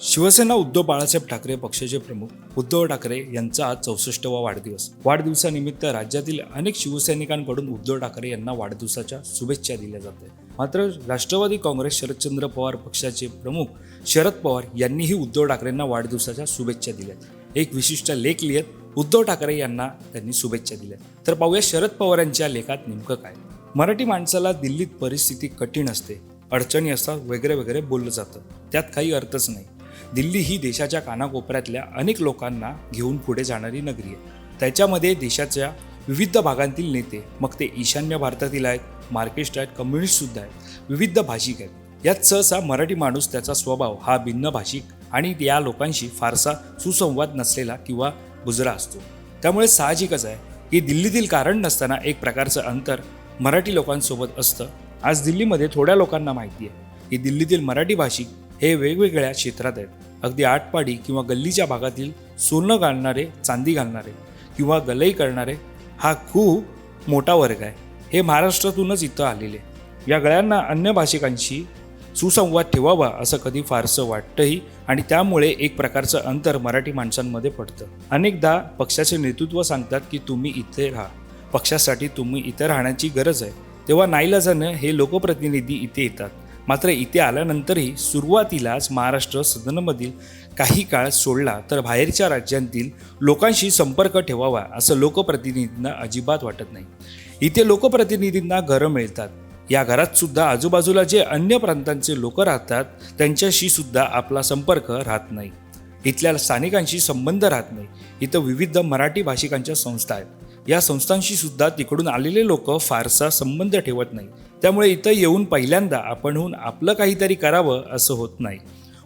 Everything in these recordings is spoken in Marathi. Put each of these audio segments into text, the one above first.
शिवसेना उद्धव बाळासाहेब ठाकरे पक्षाचे प्रमुख उद्धव ठाकरे यांचा आज चौसष्टवा वाढदिवस. वाढदिवसानिमित्त राज्यातील अनेक शिवसैनिकांकडून उद्धव ठाकरे यांना वाढदिवसाच्या शुभेच्छा दिल्या जात आहेत. मात्र राष्ट्रवादी काँग्रेस शरदचंद्र पवार पक्षाचे प्रमुख शरद पवार यांनीही उद्धव ठाकरेंना वाढदिवसाच्या शुभेच्छा दिल्या एक विशिष्ट लेख लिहित उद्धव ठाकरे यांना त्यांनी शुभेच्छा दिल्या तर पाहूया शरद पवारांच्या लेखात नेमकं काय? मराठी माणसाला दिल्लीत परिस्थिती कठीण असते अडचणी असतात वगैरे वगैरे बोललं जातं. त्यात काही अर्थच नाही. दिल्ली ही देशाच्या कानाकोपऱ्यातल्या अनेक लोकांना घेऊन पुढे जाणारी नगरी आहे. त्याच्यामध्ये देशाच्या विविध भागांतील नेते मग ते ईशान्य भारतातील आहेत मार्केस्ट आहेत कम्युनिस्टसुद्धा आहेत विविध भाषिक आहेत. यात सहसा मराठी माणूस त्याचा स्वभाव हा भिन्न भाषिक आणि या लोकांशी फारसा सुसंवाद नसलेला किंवा बुजरा असतो. त्यामुळे साहजिकच आहे की दिल्लीतील कारण नसताना एक प्रकारचं अंतर मराठी लोकांसोबत असतं. आज दिल्लीमध्ये थोड्या लोकांना माहिती आहे की दिल्लीतील मराठी भाषिक हे वेगवेगळ्या क्षेत्रात आहेत. अगदी आटपाडी किंवा गल्लीच्या भागातील सोनं घालणारे चांदी घालणारे किंवा गलई करणारे हा खूप मोठा वर्ग आहे. हे महाराष्ट्रातूनच इथं आलेले या गळ्यांना अन्य भाषिकांशी सुसंवाद ठेवावा असं कधी फारसं वाटतंही आणि त्यामुळे एक प्रकारचं अंतर मराठी माणसांमध्ये पडतं. अनेकदा पक्षाचे नेतृत्व सांगतात की तुम्ही इथे राहा. पक्षासाठी तुम्ही इथे राहण्याची गरज आहे. तेव्हा नाईलाजानं हे लोकप्रतिनिधी इथे येतात. मात्र इथे आल्यानंतरही सुरुवातीलाच महाराष्ट्र सदनमधील काही काळ सोडला तर बाहेरच्या राज्यांतील लोकांशी संपर्क ठेवावा असं लोकप्रतिनिधींना अजिबात वाटत नाही. इथे लोकप्रतिनिधींना घरं मिळतात. या घरात सुद्धा आजूबाजूला जे अन्य प्रांतांचे लोक राहतात त्यांच्याशी सुद्धा आपला संपर्क राहत नाही. इथल्या स्थानिकांशी संबंध राहत नाही. इथं विविध मराठी भाषिकांच्या संस्था आहेत. या संस्थांशी सुद्धा तिकडून आलेले लोक फारसा संबंध ठेवत नाही. त्यामुळे इथं येऊन पहिल्यांदा आपणहून आपलं काहीतरी करावं असं होत नाही.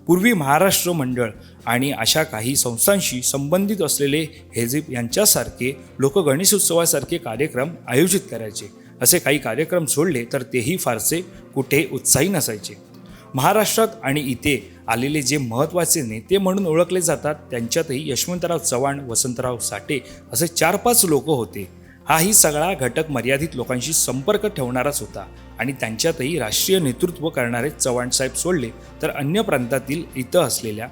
पूर्वी महाराष्ट्र मंडळ आणि अशा काही संस्थांशी संबंधित असलेले हेजिप यांच्यासारखे लोक गणेशोत्सवासारखे कार्यक्रम आयोजित करायचे असे काही कार्यक्रम सोडले तर तेही फारसे कुठे उत्साही नसायचे. महाराष्ट्रात आणि इथे आलेले जे महत्त्वाचे नेते म्हणून ओळखले जातात त्यांच्यातही यशवंतराव चव्हाण वसंतराव साठे असे चार पाच लोक होते. हाही सगळा घटक मर्यादित लोकांशी संपर्क ठेवणाराच होता आणि त्यांच्यातही राष्ट्रीय नेतृत्व करणारे चव्हाण साहेब सोडले तर अन्य प्रांतातील इथं असलेल्या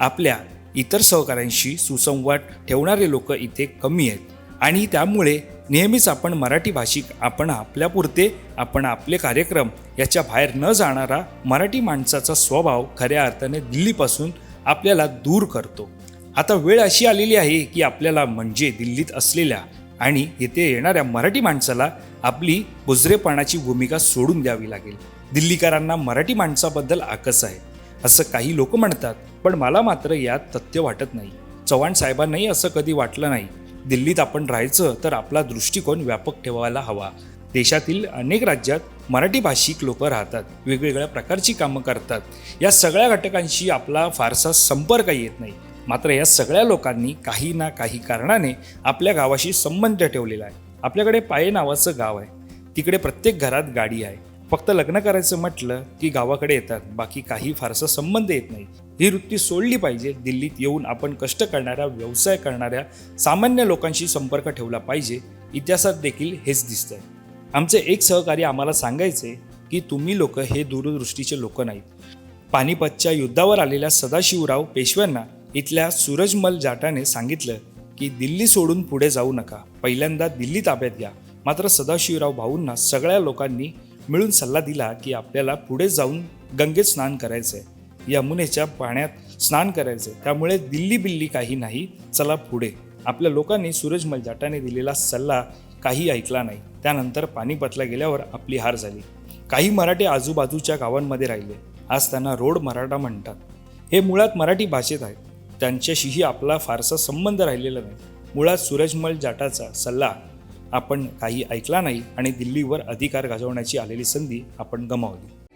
आपल्या इतर सहकाऱ्यांशी सुसंवाद ठेवणारे लोक इथे कमी आहेत. आणि त्यामुळे नेहमीच आपण मराठी भाषिक आपण आपल्यापुरते आपण आपले कार्यक्रम याच्या बाहेर न जाणारा मराठी माणसाचा स्वभाव खऱ्या अर्थाने दिल्लीपासून आपल्याला दूर करतो. आता वेळ अशी आलेली आहे की आपल्याला म्हणजे दिल्लीत असलेल्या आणि येथे येणाऱ्या मराठी माणसाला आपली बुजरेपणाची भूमिका सोडून द्यावी लागेल. दिल्लीकरांना मराठी माणसाबद्दल आकस आहे असं काही लोक म्हणतात पण मला मात्र यात तथ्य वाटत नाही. चव्हाण साहेबांनाही असं कधी वाटलं नाही. दिल्लीत आपण राहायचं तर आपला दृष्टिकोन व्यापक ठेवायला हवा. देशातील अनेक राज्यात मराठी भाषिक लोक राहतात वेगवेगळ्या प्रकारची कामं करतात. या सगळ्या घटकांशी आपला फारसा संपर्क येत नाही. मात्र या सगळ्या लोकांनी काही ना काही कारणाने आपल्या गावाशी संबंध ठेवलेला आहे. आपल्याकडे पाये नावाचं गाव आहे. तिकडे प्रत्येक घरात गाडी आहे. फक्त लग्न करायचं म्हटलं की गावाकडे येतात. बाकी काही फारसा संबंध येत नाही. ही वृत्ती सोडली पाहिजे. दिल्लीत येऊन आपण कष्ट करणाऱ्या व्यवसाय करणाऱ्या सामान्य लोकांशी संपर्क ठेवला पाहिजे. इतिहासात देखील हेच दिसतंय. आमचे एक सहकारी आम्हाला सांगायचे की तुम्ही लोक हे दूरदृष्टीचे लोक नाहीत. पानिपतच्या युद्धावर आलेल्या सदाशिवराव पेशव्यांना इथल्या सूरजमल जाटाने सांगितलं की दिल्ली सोडून पुढे जाऊ नका. पहिल्यांदा दिल्ली ताब्यात घ्या. मात्र सदाशिवराव भाऊंना सगळ्या लोकांनी मिळून सल्ला दिला की आपल्याला पुढे जाऊन गंगेत स्नान करायचं आहे यमुनेच्या पाण्यात स्नान करायचं त्यामुळे दिल्ली बिल्ली काही नाही चला पुढे. आपल्या लोकांनी सूरजमल जाटाने दिलेला सल्ला काही ऐकला नाही. त्यानंतर पानिपतला गेल्यावर आपली हार झाली. काही मराठी आजूबाजूच्या गावांमध्ये राहिले. आज त्यांना रोड मराठा म्हणतात. हे मुळात मराठी भाषेत आहेत त्यांच्याशीही आपला फारसा संबंध राहिलेला नाही. मुळात सूरजमल जाटाचा सल्ला आपण काही ऐकला नाही आणि दिल्लीवर अधिकार गाजवण्याची आलेली संधी आपण गमावली.